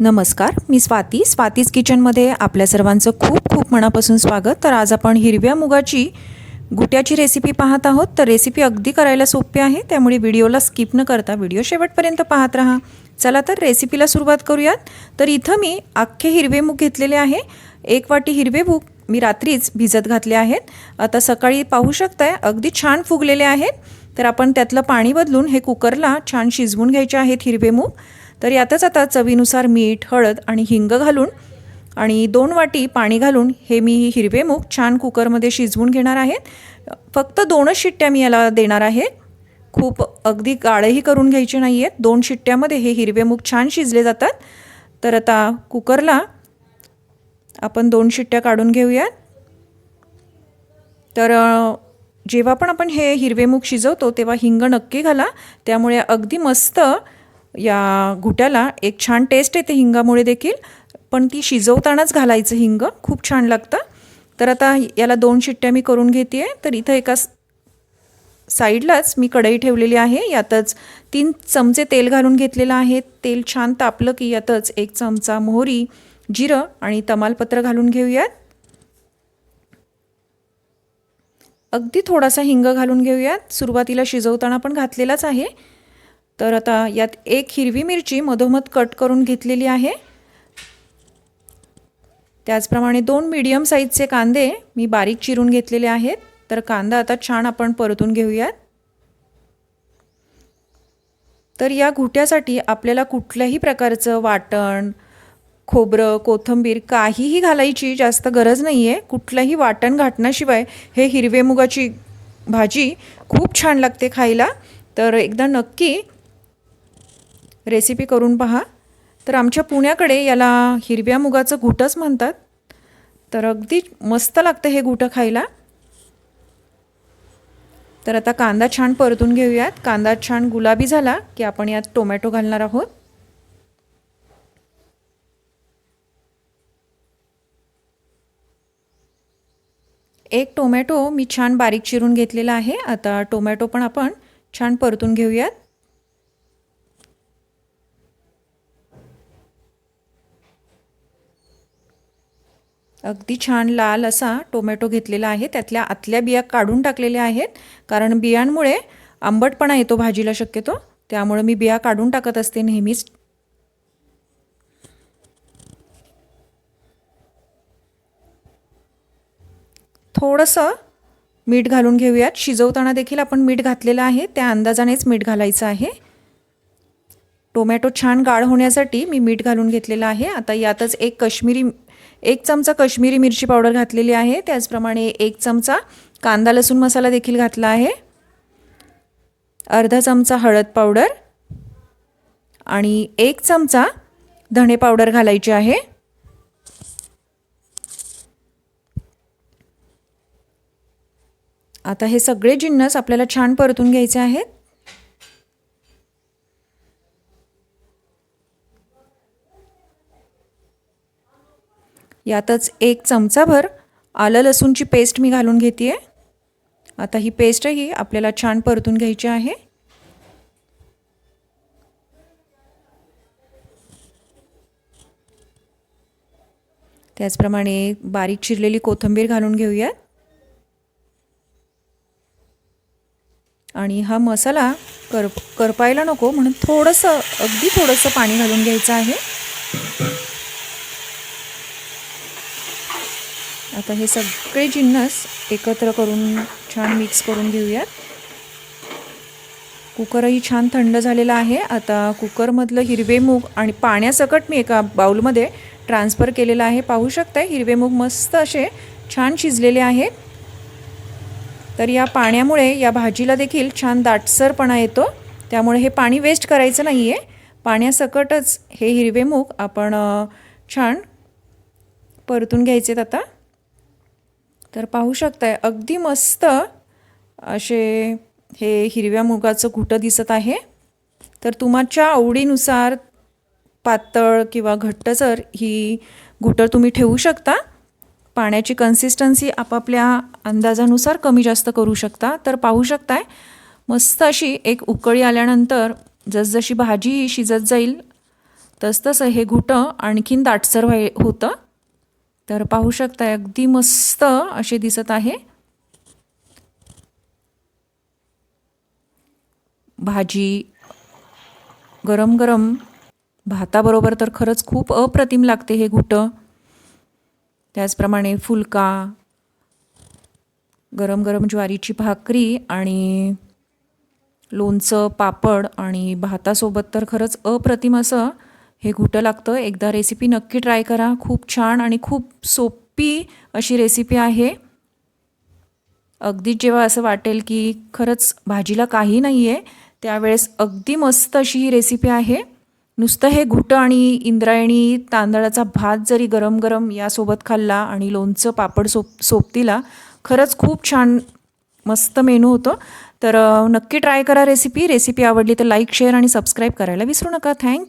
नमस्कार मी स्वाती. स्वातीज किचनमध्ये आपल्या सर्वांचं खूप खूप मनापासून स्वागत. तर आज आपण हिरव्या मुगाची गुट्याची रेसिपी पाहत आहोत. तर रेसिपी अगदी करायला सोपी आहे त्यामुळे व्हिडिओला स्किप न करता व्हिडिओ शेवटपर्यंत पाहत राहा. चला तर रेसिपीला सुरुवात करूयात. तर इथं मी अख्खे हिरवे मूग घेतलेले आहे. एक वाटी हिरवे मूग मी रात्रीच भिजत घातले आहेत. आता सकाळी पाहू शकताय अगदी छान फुगलेले आहेत. तर आपण त्यातलं पाणी बदलून हे कुकरला छान शिजवून घ्यायचे आहेत हिरवे मूग. तर यातच आता चवीनुसार मीठ हळद आणि हिंग घालून आणि दोन वाटी पाणी घालून हे मी हिरवे मूग छान कुकरमध्ये शिजवून घेणार आहेत फक्त दोनच शिट्ट्या मी याला देणार आहे. खूप अगदी गाळंही करून घ्यायचे नाही आहेत दोन शिट्ट्यामध्ये हे हिरवे मूग छान शिजले जातात. तर आता कुकरला आपण दोन शिट्ट्या काढून घेऊयात. तर जेव्हा पण आपण हे हिरवे मूग शिजवतो तेव्हा हिंग नक्की घाला. त्यामुळे अगदी मस्त या घुट्याला एक छान टेस्ट येते हिंगामुळे देखील. पण ती शिजवतानाच घालायचं हिंग. खूप छान लागतं. तर आता याला दोन शिट्ट्या मी करून घेते आहे तर इथं एका साईडलाच मी कढई ठेवलेली आहे. यातच तीन चमचे तेल घालून घेतलेलं आहे. तेल छान तापलं की यातच एक चमचा मोहरी जिरं आणि तमालपत्र घालून घेऊयात. अगदी थोडासा हिंग घालून घेऊयात. सुरुवातीला शिजवताना पण घातलेलाच आहे. तर आता यात एक हिरवी मिरची मधोमध कट करून घेतलेली आहे. त्याचप्रमाणे दोन मीडियम साईजचे कांदे मी बारीक चिरून घेतलेले आहेत. तर कांदा आता छान आपण परतून घेऊयात. तर या घुट्यासाठी आपल्याला कुठल्याही प्रकारचं वाटण खोबरं कोथिंबीर काहीही घालायची जास्त गरज नाही आहे कुठलंही वाटण घाटण्याशिवाय हे हिरवे मुगाची भाजी खूप छान लागते खायला. तर एकदा नक्की रेसिपी करून पहा. तर आमच्या पुण्याकडे याला हिरव्या मुगाचं घुटंच म्हणतात. तर अगदी मस्त लागतं हे घुटं खायला. तर आता कांदा छान परतून घेऊयात. कांदा छान गुलाबी झाला की आपण यात टोमॅटो घालणार आहोत. एक टोमॅटो मी छान बारीक चिरून घेतलेला आहे. आता टोमॅटो पण आपण छान परतून घेऊयात. अगदी छान लाल असा टोमॅटो घेतलेला आहे. त्यातल्या आतल्या बिया काढून टाकलेल्या आहेत. कारण बियांमुळे आंबटपणा येतो भाजीला शक्यतो. त्यामुळे मी बिया काढून टाकत असते नेहमीच. थोडंसं मीठ घालून घेऊयात. शिजवताना देखील आपण मीठ घातलेलं आहे. त्या अंदाजानेच मीठ घालायचं आहे. टोमॅटो छान गाळ होण्यासाठी मी मीठ घालून घेतलेलं आहे. आता यातच एक कश्मीरी एक चमचा कश्मीरी मिरची पावडर घातलेली आहे. त्याचप्रमाणे एक चमचा कांदा लसूण मसाला देखील घातला आहे. अर्धा चमचा हळद पावडर आणि एक चमचा धणे पावडर घालायची आहे. आता हे सगळे जिन्नस आपल्याला छान परतून घ्यायचे आहेत. यातच एक चमचाभर आलं लसूणची पेस्ट मी घालून घेते आता ही पेस्टही आपल्याला छान परतून घ्यायची आहे. त्याचप्रमाणे बारीक चिरलेली कोथिंबीर घालून घेऊयात. आणि हा मसाला कर करपायला नको म्हणून थोडंसं अगदी थोडंसं पाणी घालून घ्यायचं आहे. आता हे सगळे जिन्नस एकत्र करून छान मिक्स करून घेऊयात. कुकरही छान थंड झालेला आहे. आता कुकरमधलं हिरवे मूग आणि पाण्यासकट मी एका बाऊलमध्ये ट्रान्सफर केलेलं आहे. पाहू शकताय हिरवे मूग मस्त असे छान शिजलेले आहेत तर या पाण्यामुळे या भाजीला देखील छान दाटसरपणा येतो. त्यामुळे हे पाणी वेस्ट करायचं नाही आहे पाण्यासकटच हे हिरवे मूग आपण छान परतून घ्यायचेत आता. तर पाहू शकताय अगदी मस्त असे हे हिरव्या मुगाचं घुटं दिसत आहे. तर तुमच्या आवडीनुसार पातळ किंवा घट्टसर ही घुटं तुम्ही ठेवू शकता पाण्याची कन्सिस्टन्सी आपापल्या अंदाजानुसार कमी जास्त करू शकता. तर पाहू शकताय मस्त अशी एक उकळी आल्यानंतर जसजशी भाजी शिजत जाईल तसतसं हे घुटं आणखीन दाटसर व्हाय होतं. तर पाहू शकता अगदी मस्त असे दिसत आहे. भाजी गरम गरम भाताबरोबर तर खरंच खूप अप्रतिम लागते हे घुटं. त्याचप्रमाणे फुलका गरम गरम ज्वारीची भाकरी आणि लोणचं पापड आणि भातासोबत तर खरंच अप्रतिम असं हे घुटं लागतं? एकदा रेसिपी नक्की ट्राय करा. खूप छान आणि खूप सोपी अशी रेसिपी आहे. अगदीच जेव्हा असं वाटेल की खरंच भाजीला काही नाही आहे त्यावेळेस अगदी मस्त अशी ही रेसिपी आहे. नुसतं हे घुटं आणि इंद्रायणी तांदळाचा भात जरी गरम गरम यासोबत खाल्ला आणि लोणचं पापड सोप सोबतीला खरंच खूप छान मस्त मेनू होतं. तर नक्की ट्राय करा रेसिपी रेसिपी आवडली तर लाईक शेअर आणि सबस्क्राईब करायला विसरू नका. थँक्यू